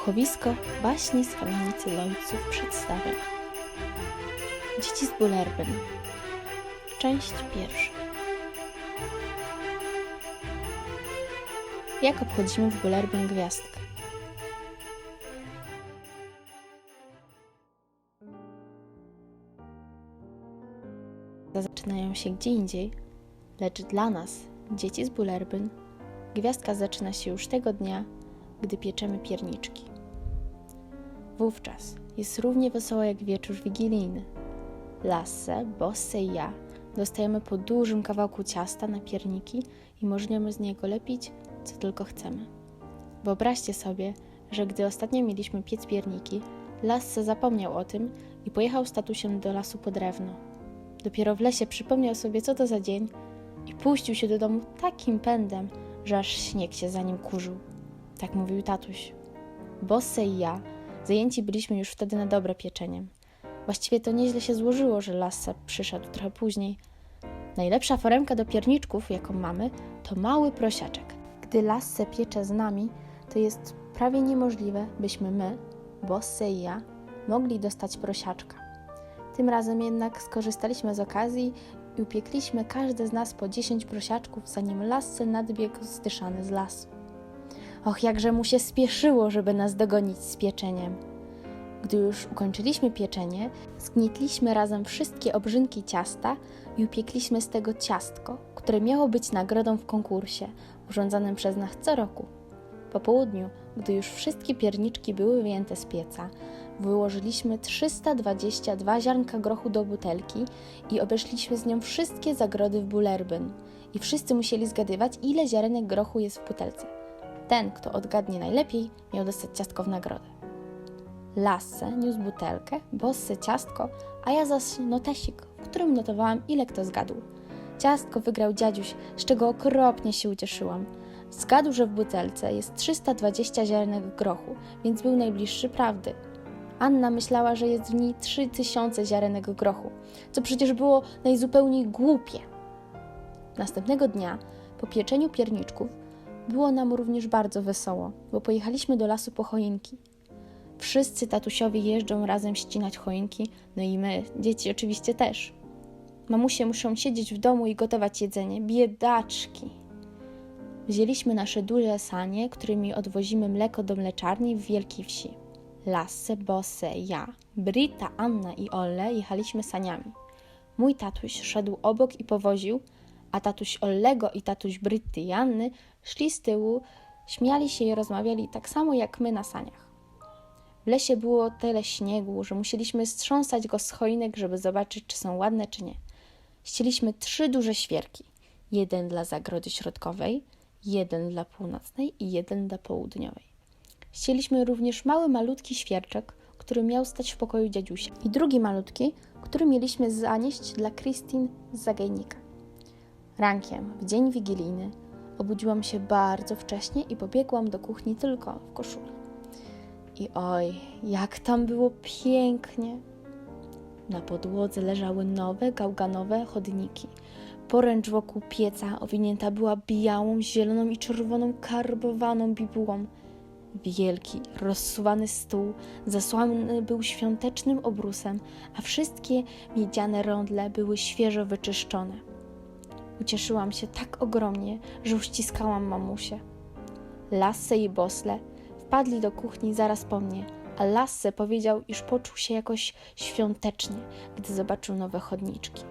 Słuchowisko baśni z kamienicy Lojców przedstawia. Dzieci z Bullerbyn Część pierwsza. Jak obchodzimy w Bullerbyn gwiazdkę? Zaczynają się gdzie indziej, lecz dla nas, dzieci z Bullerbyn, gwiazdka zaczyna się już tego dnia, gdy pieczemy pierniczki. Wówczas jest równie wesoło jak wieczór wigilijny. Lasse, Bosse i ja dostajemy po dużym kawałku ciasta na pierniki i możemy z niego lepić, co tylko chcemy. Wyobraźcie sobie, że gdy ostatnio mieliśmy piec pierniki, Lasse zapomniał o tym i pojechał z do lasu po drewno. Dopiero w lesie przypomniał sobie, co to za dzień i puścił się do domu takim pędem, że aż śnieg się za nim kurzył. Tak mówił tatuś. Bosse i ja zajęci byliśmy już wtedy na dobre pieczeniem. Właściwie to nieźle się złożyło, że Lasse przyszedł trochę później. Najlepsza foremka do pierniczków, jaką mamy, to mały prosiaczek. Gdy Lasse piecze z nami, to jest prawie niemożliwe, byśmy my, Bosse i ja, mogli dostać prosiaczka. Tym razem jednak skorzystaliśmy z okazji i upiekliśmy każde z nas po 10 prosiaczków, zanim Lasse nadbiegł zdyszany z lasu. Och, jakże mu się spieszyło, żeby nas dogonić z pieczeniem. Gdy już ukończyliśmy pieczenie, zgnietliśmy razem wszystkie obrzynki ciasta i upiekliśmy z tego ciastko, które miało być nagrodą w konkursie urządzanym przez nas co roku. Po południu, gdy już wszystkie pierniczki były wyjęte z pieca, wyłożyliśmy 322 ziarnka grochu do butelki i obeszliśmy z nią wszystkie zagrody w Bullerbyn. I wszyscy musieli zgadywać, ile ziarenek grochu jest w butelce. Ten, kto odgadnie najlepiej, miał dostać ciastko w nagrodę. Lasse niósł butelkę, Bosse ciastko, a ja zaś notesik, w którym notowałam, ile kto zgadł. Ciastko wygrał dziadziuś, z czego okropnie się ucieszyłam. Zgadł, że w butelce jest 320 ziarenek grochu, więc był najbliższy prawdy. Anna myślała, że jest w niej 3000 ziarenek grochu, co przecież było najzupełniej głupie. Następnego dnia, po pieczeniu pierniczków, było nam również bardzo wesoło, bo pojechaliśmy do lasu po choinki. Wszyscy tatusiowie jeżdżą razem ścinać choinki, no i my, dzieci oczywiście też. Mamusie muszą siedzieć w domu i gotować jedzenie. Biedaczki! Wzięliśmy nasze duże sanie, którymi odwozimy mleko do mleczarni w Wielkiej Wsi. Lasse, Bosse, ja, Brita, Anna i Olle jechaliśmy saniami. Mój tatuś szedł obok i powoził, a tatuś Ollego i tatuś Bryty i Anny szli z tyłu, śmiali się i rozmawiali tak samo jak my na saniach. W lesie było tyle śniegu, że musieliśmy strząsać go z choinek, żeby zobaczyć, czy są ładne, czy nie. Ścieliśmy trzy duże świerki. Jeden dla zagrody środkowej, jeden dla północnej i jeden dla południowej. Ścieliśmy również mały, malutki świerczek, który miał stać w pokoju dziadziusia i drugi malutki, który mieliśmy zanieść dla Christine z zagajnika. Rankiem, w dzień wigilijny, obudziłam się bardzo wcześnie i pobiegłam do kuchni tylko w koszuli. I oj, jak tam było pięknie! Na podłodze leżały nowe, gałganowe chodniki. Poręcz wokół pieca owinięta była białą, zieloną i czerwoną karbowaną bibułą. Wielki, rozsuwany stół zasłany był świątecznym obrusem, a wszystkie miedziane rondle były świeżo wyczyszczone. Ucieszyłam się tak ogromnie, że uściskałam mamusię. Lasse i Bosle wpadli do kuchni zaraz po mnie, a Lasse powiedział, iż poczuł się jakoś świątecznie, gdy zobaczył nowe chodniczki.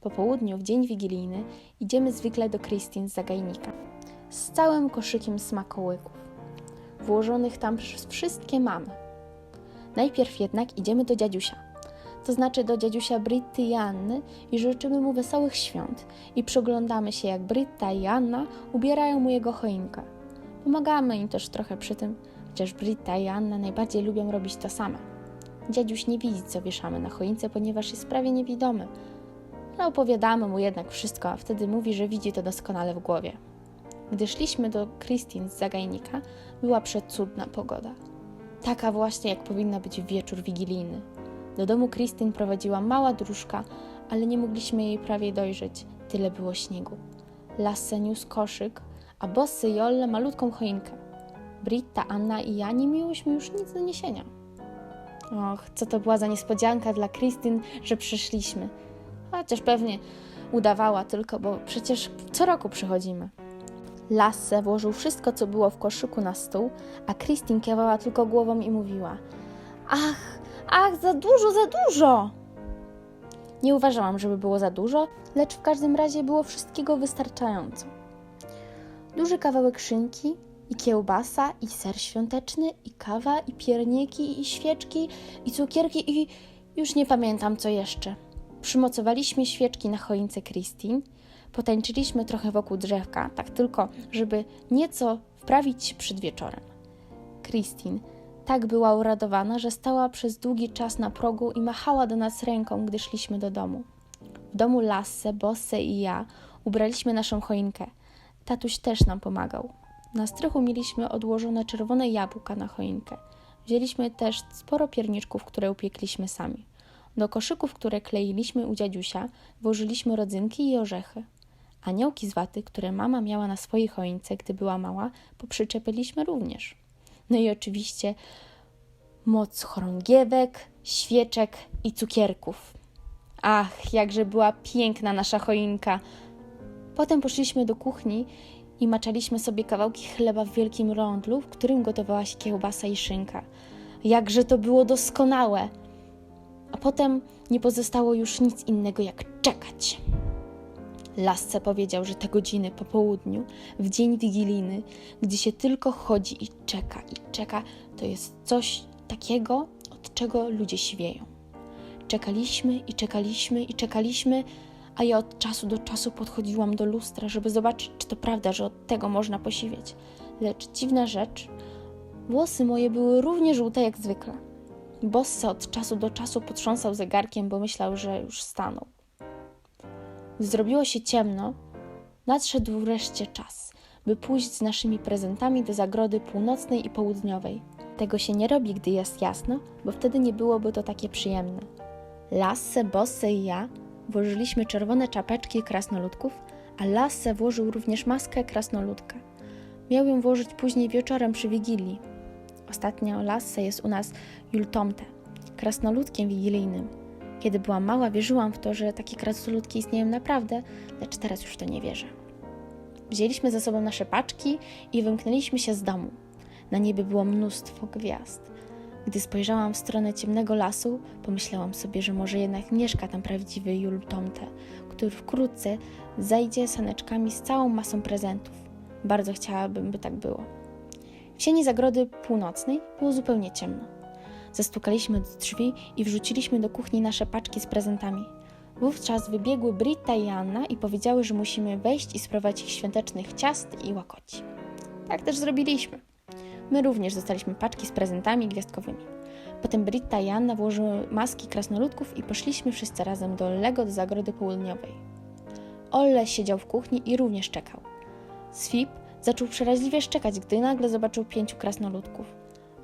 Po południu, w dzień wigilijny, idziemy zwykle do Christine z zagajnika z całym koszykiem smakołyków, włożonych tam przez wszystkie mamy. Najpierw jednak idziemy do dziadziusia, to znaczy do dziadziusia Britty i Anny i życzymy mu wesołych świąt i przyglądamy się, jak Britta i Anna ubierają mu jego choinkę. Pomagamy im też trochę przy tym, chociaż Britta i Anna najbardziej lubią robić to same. Dziadziuś nie widzi, co wieszamy na choince, ponieważ jest prawie niewidomy. No, opowiadamy mu jednak wszystko, a wtedy mówi, że widzi to doskonale w głowie. Gdy szliśmy do Christine z zagajnika, była przecudna pogoda. Taka właśnie, jak powinna być w wieczór wigilijny. Do domu Christine prowadziła mała dróżka, ale nie mogliśmy jej prawie dojrzeć, tyle było śniegu. Lasse niósł koszyk, a Bossy i Olle malutką choinkę. Britta, Anna i ja nie miałyśmy już nic do niesienia. Och, co to była za niespodzianka dla Krystyn, że przyszliśmy. Chociaż pewnie udawała tylko, bo przecież co roku przychodzimy. Lasse włożył wszystko, co było w koszyku na stół, a Krystyn kiwała tylko głową i mówiła: Ach, ach, za dużo, za dużo! Nie uważałam, żeby było za dużo, lecz w każdym razie było wszystkiego wystarczająco. Duży kawałek szynki, i kiełbasa, i ser świąteczny, i kawa, i pierniki, i świeczki, i cukierki, i już nie pamiętam co jeszcze. Przymocowaliśmy świeczki na choince Christine, potańczyliśmy trochę wokół drzewka, tak tylko, żeby nieco wprawić się przed wieczorem. Christine tak była uradowana, że stała przez długi czas na progu i machała do nas ręką, gdy szliśmy do domu. W domu Lasse, Bosse i ja ubraliśmy naszą choinkę. Tatuś też nam pomagał. Na strychu mieliśmy odłożone czerwone jabłka na choinkę. Wzięliśmy też sporo pierniczków, które upiekliśmy sami. Do koszyków, które kleiliśmy u dziadusia, włożyliśmy rodzynki i orzechy. Aniołki z waty, które mama miała na swojej choince, gdy była mała, poprzyczepiliśmy również. No i oczywiście moc chorągiewek, świeczek i cukierków. Ach, jakże była piękna nasza choinka! Potem poszliśmy do kuchni i maczaliśmy sobie kawałki chleba w wielkim rondlu, w którym gotowała się kiełbasa i szynka. Jakże to było doskonałe! A potem nie pozostało już nic innego jak czekać. Lasce powiedział, że te godziny po południu, w dzień wigilijny, gdzie się tylko chodzi i czeka, i czeka, to jest coś takiego, od czego ludzie siwieją. Czekaliśmy i czekaliśmy i czekaliśmy, a ja od czasu do czasu podchodziłam do lustra, żeby zobaczyć, czy to prawda, że od tego można posiwieć. Lecz dziwna rzecz, włosy moje były równie żółte jak zwykle. Bossa od czasu do czasu potrząsał zegarkiem, bo myślał, że już stanął. Gdy zrobiło się ciemno, nadszedł wreszcie czas, by pójść z naszymi prezentami do zagrody północnej i południowej. Tego się nie robi, gdy jest jasno, bo wtedy nie byłoby to takie przyjemne. Lasse, Bosse i ja włożyliśmy czerwone czapeczki krasnoludków, a Lasse włożył również maskę krasnoludka. Miał ją włożyć później wieczorem przy Wigilii. Ostatnio Lasse jest u nas Jultomte, krasnoludkiem wigilijnym. Kiedy byłam mała, wierzyłam w to, że takie krasnoludki istnieją naprawdę, lecz teraz już to nie wierzę. Wzięliśmy ze sobą nasze paczki i wymknęliśmy się z domu. Na niebie było mnóstwo gwiazd. Gdy spojrzałam w stronę ciemnego lasu, pomyślałam sobie, że może jednak mieszka tam prawdziwy Jul Tomte, który wkrótce zajdzie saneczkami z całą masą prezentów. Bardzo chciałabym, by tak było. W sieni zagrody północnej było zupełnie ciemno. Zastukaliśmy do drzwi i wrzuciliśmy do kuchni nasze paczki z prezentami. Wówczas wybiegły Britta i Anna i powiedziały, że musimy wejść i spróbować ich świątecznych ciast i łakoci. Tak też zrobiliśmy. My również dostaliśmy paczki z prezentami gwiazdkowymi. Potem Britta i Anna włożyły maski krasnoludków i poszliśmy wszyscy razem do Lego do Zagrody Południowej. Olle siedział w kuchni i również czekał. Swip zaczął przeraźliwie szczekać, gdy nagle zobaczył pięciu krasnoludków.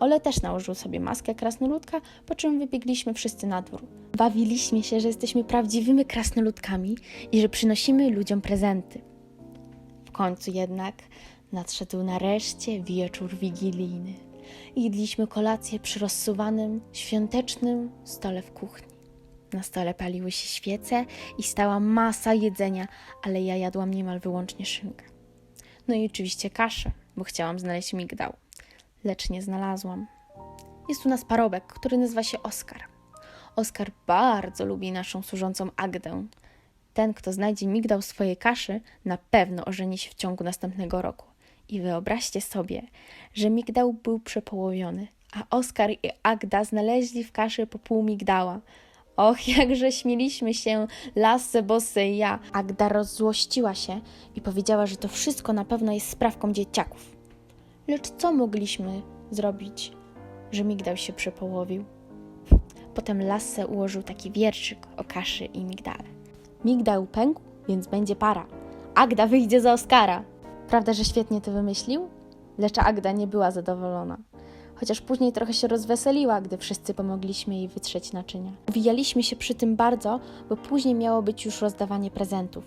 Ole też nałożył sobie maskę krasnoludka, po czym wybiegliśmy wszyscy na dwór. Bawiliśmy się, że jesteśmy prawdziwymi krasnoludkami i że przynosimy ludziom prezenty. W końcu jednak nadszedł nareszcie wieczór wigilijny. Jedliśmy kolację przy rozsuwanym, świątecznym stole w kuchni. Na stole paliły się świece i stała masa jedzenia, ale ja jadłam niemal wyłącznie szynkę. No i oczywiście kaszę, bo chciałam znaleźć migdał, lecz nie znalazłam. Jest u nas parobek, który nazywa się Oskar. Oskar bardzo lubi naszą służącą Agdę. Ten, kto znajdzie migdał swojej kaszy, na pewno ożeni się w ciągu następnego roku. I wyobraźcie sobie, że migdał był przepołowiony, a Oskar i Agda znaleźli w kaszy po pół migdała. Och, jakże śmieliśmy się, Lasse, Bosse i ja. Agda rozzłościła się i powiedziała, że to wszystko na pewno jest sprawką dzieciaków. Lecz co mogliśmy zrobić, że migdał się przepołowił? Potem Lasse ułożył taki wierszyk o kaszy i migdale. Migdał pękł, więc będzie para. Agda wyjdzie za Oskara. Prawda, że świetnie to wymyślił? Lecz Agda nie była zadowolona. Chociaż później trochę się rozweseliła, gdy wszyscy pomogliśmy jej wytrzeć naczynia. Wijaliśmy się przy tym bardzo, bo później miało być już rozdawanie prezentów.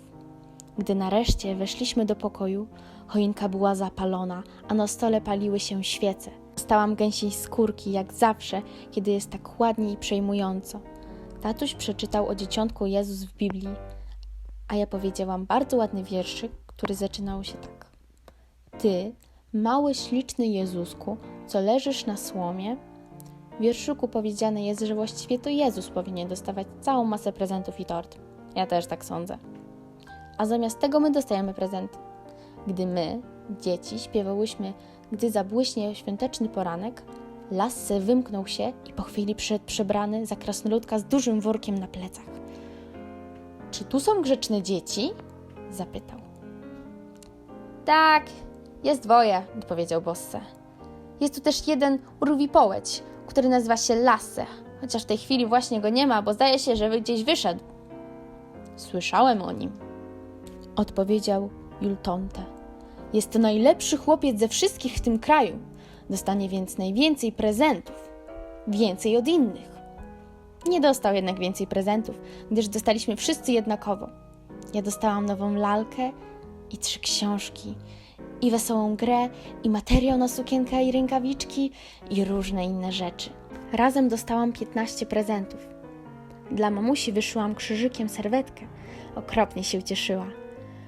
Gdy nareszcie weszliśmy do pokoju, choinka była zapalona, a na stole paliły się świece. Stałam gęsiej skórki, jak zawsze, kiedy jest tak ładnie i przejmująco. Tatuś przeczytał o dzieciątku Jezus w Biblii, a ja powiedziałam bardzo ładny wierszyk, który zaczynał się tak. Ty, mały, śliczny Jezusku, co leżysz na słomie, w wierszyku powiedziane jest, że właściwie to Jezus powinien dostawać całą masę prezentów i tort. Ja też tak sądzę. A zamiast tego my dostajemy prezenty. Gdy my, dzieci, śpiewałyśmy Gdy zabłyśnie świąteczny poranek, Lasse wymknął się i po chwili przyszedł przebrany za krasnoludka z dużym workiem na plecach. Czy tu są grzeczne dzieci? zapytał. Tak, jest dwoje, odpowiedział Bosse. Jest tu też jeden urwipołeć, który nazywa się Lasse, chociaż w tej chwili właśnie go nie ma, bo zdaje się, że gdzieś wyszedł. Słyszałem o nim, odpowiedział Jultonte. Jest to najlepszy chłopiec ze wszystkich w tym kraju. Dostanie więc najwięcej prezentów. Więcej od innych. Nie dostał jednak więcej prezentów, gdyż dostaliśmy wszyscy jednakowo. Ja dostałam nową lalkę i trzy książki, i wesołą grę, i materiał na sukienkę i rękawiczki, i różne inne rzeczy. Razem dostałam 15 prezentów. Dla mamusi wyszyłam krzyżykiem serwetkę. Okropnie się ucieszyła.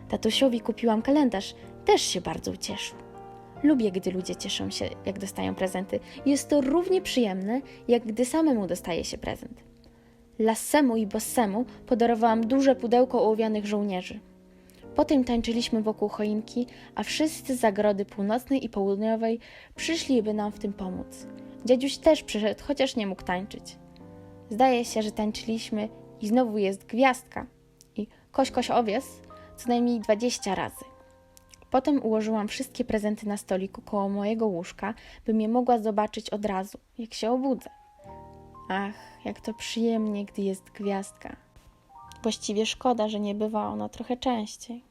Tatusiowi kupiłam kalendarz, też się bardzo ucieszył. Lubię, gdy ludzie cieszą się, jak dostają prezenty. Jest to równie przyjemne, jak gdy samemu dostaje się prezent. Lassemu i Bossemu podarowałam duże pudełko ołowianych żołnierzy. Potem tańczyliśmy wokół choinki, a wszyscy z zagrody północnej i południowej przyszli, by nam w tym pomóc. Dziaduś też przyszedł, chociaż nie mógł tańczyć. Zdaje się, że tańczyliśmy i znowu jest gwiazdka i koś koś owies co najmniej 20 razy. Potem ułożyłam wszystkie prezenty na stoliku koło mojego łóżka, bym je mogła zobaczyć od razu, jak się obudzę. Ach, jak to przyjemnie, gdy jest gwiazdka. Właściwie szkoda, że nie bywa ona trochę częściej.